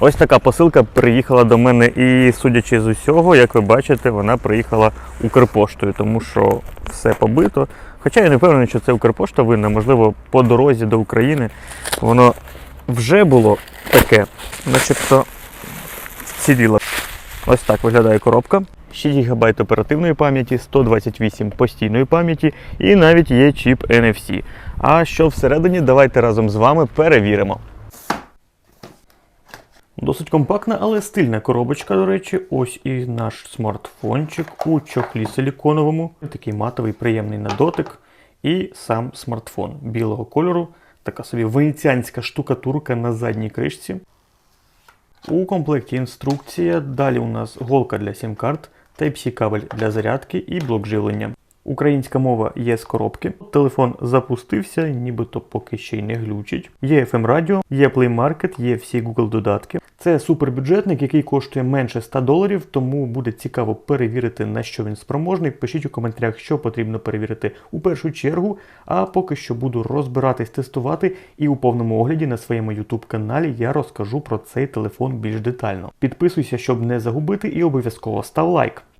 Ось така посилка приїхала до мене, і судячи з усього, як ви бачите, вона приїхала Укрпоштою, тому що все побито. Хоча я не впевнений, що це Укрпошта винна, можливо, по дорозі до України воно вже було таке, начебто ціліло. Ось так виглядає коробка. 6 ГБ оперативної пам'яті, 128 постійної пам'яті і навіть є чіп NFC. А що всередині, давайте разом з вами перевіримо. Досить компактна, але стильна коробочка, до речі. Ось і наш смартфончик у чохлі силіконовому. Такий матовий, приємний на дотик. І сам смартфон білого кольору. Така собі венеціанська штукатурка на задній кришці. У комплекті інструкція. Далі у нас голка для сім-карт, Type-C кабель для зарядки і блок живлення. Українська мова є з коробки. Телефон запустився, нібито поки ще й не глючить. Є FM радіо, є Play Market, є всі Google додатки. Це супербюджетник, який коштує менше 100 доларів, тому буде цікаво перевірити, на що він спроможний. Пишіть у коментарях, що потрібно перевірити у першу чергу. А поки що буду розбиратись, тестувати, і у повному огляді на своєму YouTube каналі я розкажу про цей телефон більш детально. Підписуйся, щоб не загубити, і обов'язково став лайк.